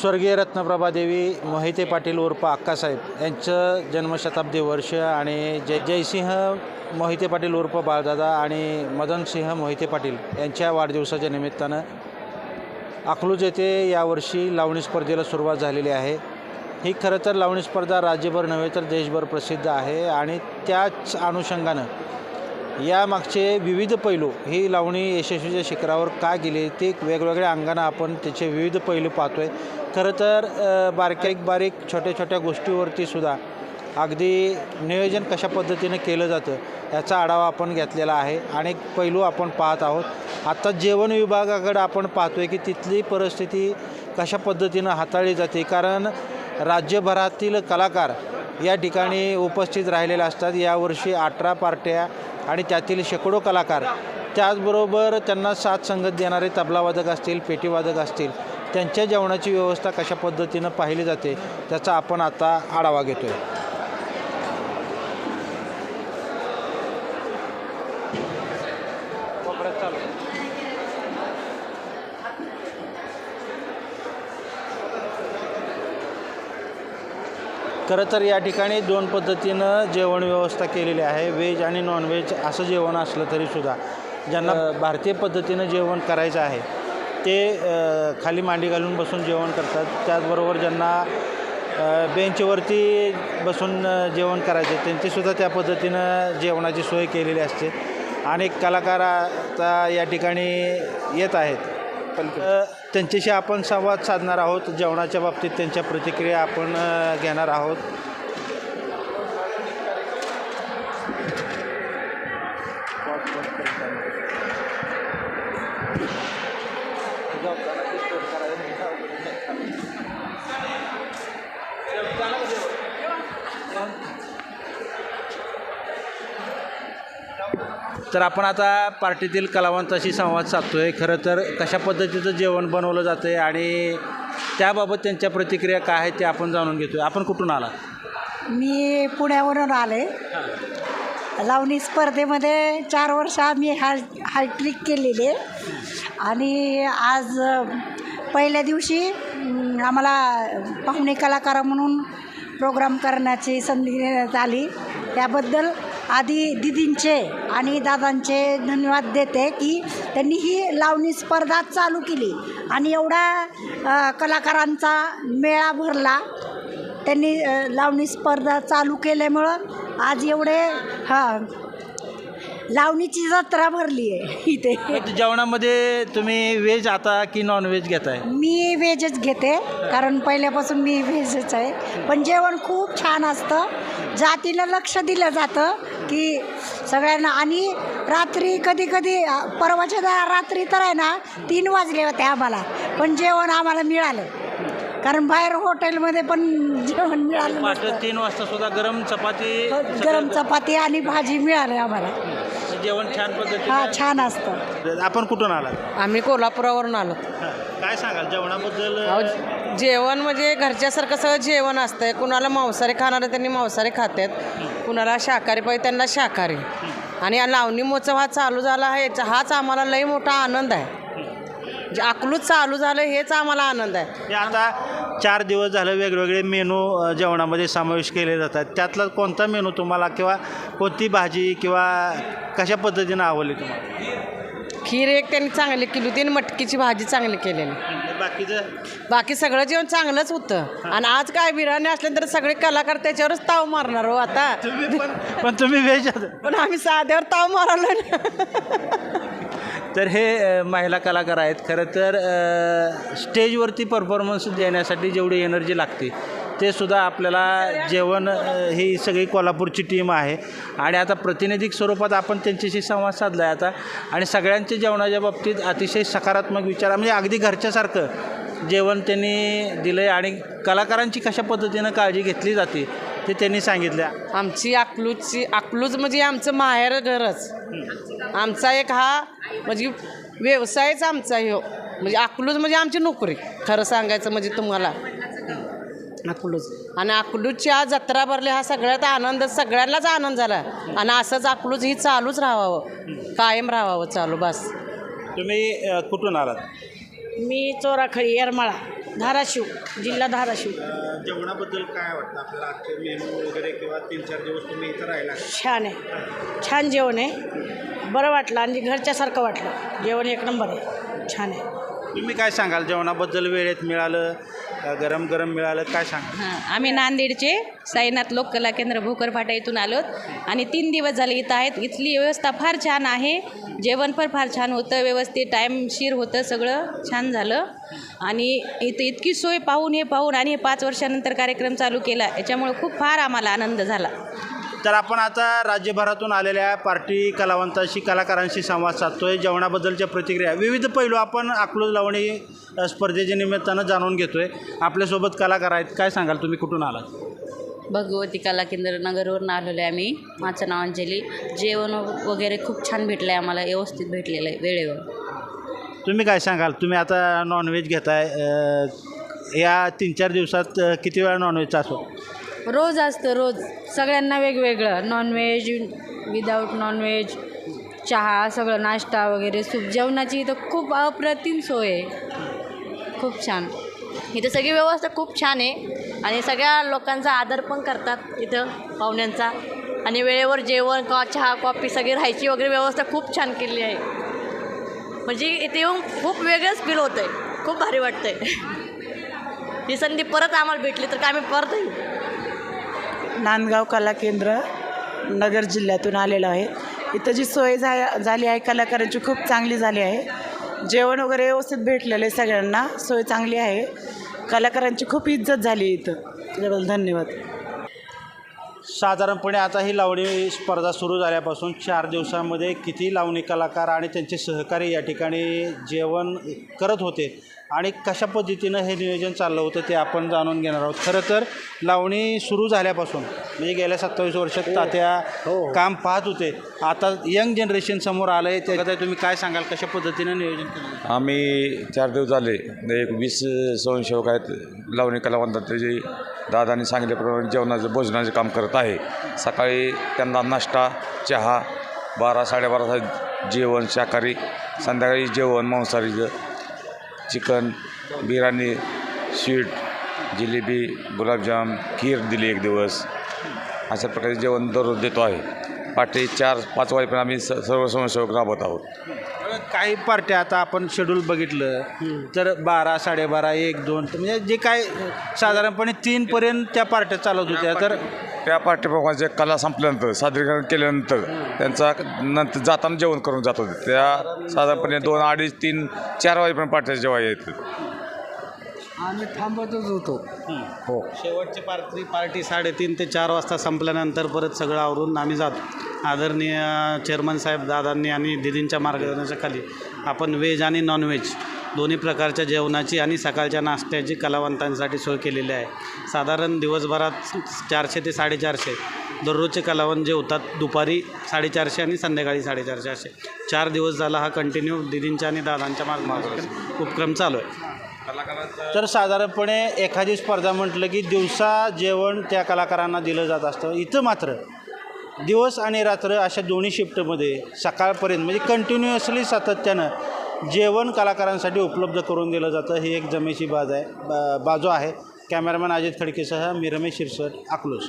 स्वर्गीय रत्नप्रभा देवी मोहिते पाटील उर्फ अक्कासाहेब यांचं जन्मशताब्दी वर्ष आणि जय जयसिंह मोहिते पाटील उर्फ बाळदादा आणि मदनसिंह मोहिते पाटील यांच्या वाढदिवसाच्या निमित्तानं अकलूज येथे यावर्षी लावणी स्पर्धेला सुरुवात झालेली आहे. ही खरं तर लावणी स्पर्धा राज्यभर नव्हे तर देशभर प्रसिद्ध आहे आणि त्याच अनुषंगानं यामागचे विविध पैलू ही लावणी यशस्वीच्या शिखरावर का गेली? ते वेगवेगळ्या अंगानं आपण त्याचे विविध पैलू पाहतो आहे खरं तर बारकाईक बारीक छोट्या छोट्या गोष्टीवरती सुद्धा अगदी नियोजन कशा पद्धतीनं केलं जातं याचा आढावा आपण घेतलेला आहे अनेक पैलू आपण पाहत आहोत. आत्ता जेवण विभागाकडं आपण पाहतो आहे की तिथली परिस्थिती कशा पद्धतीनं हाताळली जाते? कारण राज्यभरातील कलाकार या ठिकाणी उपस्थित राहिलेले असतात. यावर्षी अठरा पार्ट्या आणि त्यातील शेकडो कलाकार त्याचबरोबर त्यांना साथ संगत देणारे तबलावादक असतील पेटीवादक असतील त्यांच्या जेवणाची व्यवस्था कशा पद्धतीनं पाहिली जाते त्याचा आपण आता आढावा घेतो आहे खरं तर या ठिकाणी दोन पद्धतीनं जेवण व्यवस्था केलेली आहे. व्हेज आणि नॉनव्हेज असं जेवण असलं तरीसुद्धा ज्यांना भारतीय पद्धतीनं जेवण करायचं आहे ते खाली मांडी घालून बसून जेवण करतात. त्याचबरोबर ज्यांना बेंचवरती बसून जेवण करायचे त्यांचीसुद्धा त्या पद्धतीनं जेवणाची सोय केलेली असते. अनेक कलाकार आता या ठिकाणी येत आहेत. पण त्यांच्याशी आपण संवाद साधणार आहोत. जेवणाच्या बाबतीत त्यांच्या प्रतिक्रिया आपण घेणार आहोत. तर आपण आता पार्टीतील कलावंताशी संवाद साधतोय. खरं तर कशा पद्धतीचं जेवण बनवलं जातं आहे आणि त्याबाबत त्यांच्या प्रतिक्रिया काय आहेत ते आपण जाणून घेतोय. आपण कुठून आला मी पुण्यावरून आले. लावणी स्पर्धेमध्ये चार वर्ष आम्ही हा हायट्रिक केलेली. आहे आणि आज पहिल्या दिवशी आम्हाला पाहुणे कलाकार म्हणून प्रोग्राम करण्याची संधी देण्यात आली. त्याबद्दल आधी दिदींचे आणि दादांचे धन्यवाद देते की त्यांनी ही लावणी स्पर्धा चालू केली. आणि एवढा कलाकारांचा मेळा भरला. त्यांनी लावणी स्पर्धा चालू केल्यामुळं आज एवढे हां लावणीची जत्रा भरली आहे इथे जेवणामध्ये तुम्ही व्हेज आता की नॉन व्हेज घेताय? मी व्हेजच घेते कारण पहिल्यापासून मी व्हेजच आहे. पण जेवण खूप छान असतं. जातीला लक्ष दिलं जातं. की सगळ्यांना आणि रात्री कधी कधी परवाच्या रात्री तर आहे ना तीन वाजले होते आम्हाला पण जेवण आम्हाला मिळालं. कारण बाहेर हॉटेलमध्ये पण जेवण मिळालं. तीन वाजता सुद्धा गरम चपाती गरम चपाती आणि भाजी मिळाली आम्हाला. जेवण छान हा छान असतं. आपण कुठून आला आम्ही कोल्हापुरावरून आलो. काय सांगाल जेवणाबद्दल जेवण म्हणजे घरच्यासारखं सगळं जेवण असतंय. कुणाला मांसाहारी खाणारे त्यांनी मांसाहारी खातात कुणाला शाकाहारी पाहिजे त्यांना शाकाहारी. आणि या लावणी महोत्सव हा चालू झाला आहे. हाच आम्हाला लई मोठा आनंद आहे. जे अकलूच चालू झालं हेच आम्हाला आनंद आहे. हे आता चार दिवस झालं वेगवेगळे मेनू अ, जेवणामध्ये समावेश केले जातात. त्यातला कोणता मेनू तुम्हाला किंवा कोणती भाजी किंवा कशा पद्धतीनं आवडली तुम्हाला? खीर एक त्यांनी चांगली केली होती आणि मटकीची भाजी चांगली केलेली. बाकीचं? बाकी सगळं जेवण चांगलंच होतं. आणि आज काय बिर्याणी असल्यानंतर सगळे कलाकार त्याच्यावरच ताव मारणार हो आता. तुम्ही पण पण तुम्ही व्हेज पण आम्ही साध्यावर ताव मारालो ना तर हे अ, महिला कलाकार आहेत. खरं तर अ, स्टेजवरती परफॉर्मन्स देण्यासाठी जेवढी एनर्जी लागते ते सुद्धा आपल्याला जेवण ही सगळी कोल्हापूरची टीम आहे. आणि आता प्रातिनिधिक स्वरूपात आपण त्यांच्याशी संवाद साधला आहे आता. आणि सगळ्यांच्या जेवणाच्या बाबतीत अतिशय सकारात्मक विचार म्हणजे अगदी घरच्यासारखं जेवण त्यांनी दिलं आहे आणि कलाकारांची कशा पद्धतीनं काळजी घेतली जाते ते त्यांनी सांगितलं आमची अकलूजची अकलूज म्हणजे आमचं माहेर घरच. आमचा एक हा म्हणजे व्यवसायच आमचा ह्यो. म्हणजे अकलूज म्हणजे आमची नोकरी खरं सांगायचं म्हणजे तुम्हाला. अकलूज आणि अकलूजची आज जत्रा भरली हा सगळ्यात आनंद सगळ्यांनाच आनंद झाला. आणि असंच अकलूज ही चालूच राहावं कायम राहावं चालू बस. तुम्ही अ, कुठून आलात? मी चोराखळी येरमाळा धाराशिव जिल्हा धाराशिव. जेवणाबद्दल काय वाटतं आपल्याला? आजचे मेनू वगैरे किंवा तीन चार दिवस तुम्ही इथं राहिला. छान आहे. छान जेवण आहे. बरं वाटलं आणि घरच्यासारखं वाटलं. जेवण एक नंबर आहे. छान आहे. तुम्ही काय सांगाल? जेवणाबद्दल वेळेत मिळालं अ, गरम गरम मिळालं काय सांगाल? हां आम्ही नांदेडचे साईनाथ लोककला केंद्र भोकर फाटा इथून आलोत आणि तीन दिवस झाले इथं आहेत. इथली व्यवस्था फार छान आहे. जेवण पण फार छान होतं व्यवस्थित टाईमशीर होतं सगळं छान झालं. आणि इथं इतकी सोय पाहून हे पाहून आणि हे पाच वर्षानंतर कार्यक्रम चालू केला याच्यामुळे खूप फार आम्हाला आनंद झाला. तर आपण आता राज्यभरातून आलेल्या पार्टी कलावंतांशी कलाकारांशी संवाद साधतोय. जेवणाबद्दलच्या प्रतिक्रिया. विविध पैलू आपण अकलूज लावणी स्पर्धेच्या निमित्तानं जाणून घेतोय. आपल्यासोबत कलाकार आहेत. काय सांगाल तुम्ही? कुठून आलात? भगवती कला केंद्र नगरवरून आलेलो आहे आम्ही. माझं नाव अंजली. जेवण वगैरे खूप छान भेटलं आहे आम्हाला. व्यवस्थित भेटलेलं आहे वेळेवर. तुम्ही काय सांगाल? तुम्ही आता नॉनव्हेज घेताय. या तीन चार दिवसात किती वेळा नॉनव्हेजचा असो रोज असतं रोज. सगळ्यांना वेगवेगळं. नॉनव्हेज विदाऊट नॉनव्हेज चहा सगळं नाश्ता वगैरे सूप. जेवणाची इथं खूप अप्रतिम सोय आहे. खूप छान. इथं सगळी व्यवस्था खूप छान आहे. आणि सगळ्या लोकांचा आदर पण करतात इथं पाहुण्यांचा. आणि वेळेवर जेवण कॉ चहा कॉफी सगळी राहायची वगैरे व्यवस्था खूप छान केली आहे. म्हणजे इथे येऊन खूप वेगळंच फील होतं आहे खूप भारी वाटतं आहे ही संधी परत आम्हाला भेटली तर काय आम्ही परत येऊ नांदगाव कला केंद्र नगर जिल्ह्यातून आलेलो आहे. इथं जी सोय झा झाली आहे कलाकारांची खूप चांगली झाली आहे. जेवण वगैरे व्यवस्थित भेटलेलं आहे सगळ्यांना. सोय चांगली आहे. कलाकारांची खूप इज्जत झाली इथं. त्याच्याबद्दल धन्यवाद. साधारणपणे आता ही लावणी स्पर्धा सुरू झाल्यापासून चार दिवसामध्ये किती लावणी कलाकार आणि त्यांचे सहकारी या ठिकाणी जेवण करत होते आणि कशा पद्धतीनं हे नियोजन चाललं होतं ते आपण जाणून घेणार आहोत. खरं तर लावणी सुरू झाल्यापासून म्हणजे गेल्या सत्तावीस वर्षात तात्या काम पाहत होते. आता यंग जनरेशन समोर आलं आहे त्याच्यात तुम्ही काय सांगाल? कशा पद्धतीनं नियोजन केलं आम्ही चार दिवस झाले एक वीस स्वयंसेवक आहेत लावणी कलावंतांचे जे दादांनी सांगितल्याप्रमाणे जेवणाचं भोजनाचं काम करत आहे. सकाळी त्यांना नाश्ता चहा बारा साडेबारा जेवण शाकाहारी संध्याकाळी जेवण मांसाहारीचं चिकन बिर्याणी स्वीट जिलेबी गुलाबजाम खीर दिली एक दिवस. अशा प्रकारे जेवण दररोज देतो आहे. पाठी चार पाच वाजेपर्यंत आम्ही स सर्व स्वयंसेवक राबत आहोत. काही पार्ट्या आता आपण शेड्यूल बघितलं तर बारा साडेबारा एक दोन म्हणजे जे काय साधारणपणे तीनपर्यंत त्या पार्ट्या चालत होत्या. तर त्या पाठ्यपुस्तकाचे कला संपल्यानंतर सादरीकरण केल्यानंतर त्यांचा नंतर जाताना जेवण करून जात होते. त्या साधारणपणे दोन अडीच तीन चार वाजेपर्यंत पाठ्याच्या जेव्हा येतात आम्ही थांबतच होतो. हो. शेवटची पार्टी पार्टी साडेतीन ते चार वाजता संपल्यानंतर परत सगळं आवरून आम्ही जातो. आदरणीय चेअरमन साहेब दादांनी आणि दिदींच्या मार्गदर्शनाखाली आपण व्हेज आणि नॉनव्हेज दोन्ही प्रकारच्या जेवणाची आणि सकाळच्या नाश्त्याची कलावंतांसाठी सोय केलेली आहे. साधारण दिवसभरात चारशे ते साडेचारशे दररोजचे कलावंत जेवतात दुपारी साडेचारशे आणि संध्याकाळी साडेचारशे असे. चार दिवस झाला हा कंटिन्यू दिदींच्या आणि दादांच्या मार्गदर्शन उपक्रम चालू आहे. तर साधारणपणे एखादी स्पर्धा म्हटलं की दिवसा जेवण त्या कलाकारांना दिलं जात असतं. इथं मात्र दिवस आणि रात्र अशा दोन्ही शिफ्टमध्ये सकाळपर्यंत म्हणजे कंटिन्युअसली सातत्यानं जेवण कलाकारांसाठी उपलब्ध करून दिलं जातं. ही एक जमेची बाज आहे बा बाजू आहे. कॅमेरामॅन अजित खडकेसह मी रमेश शिरसट अकलूज.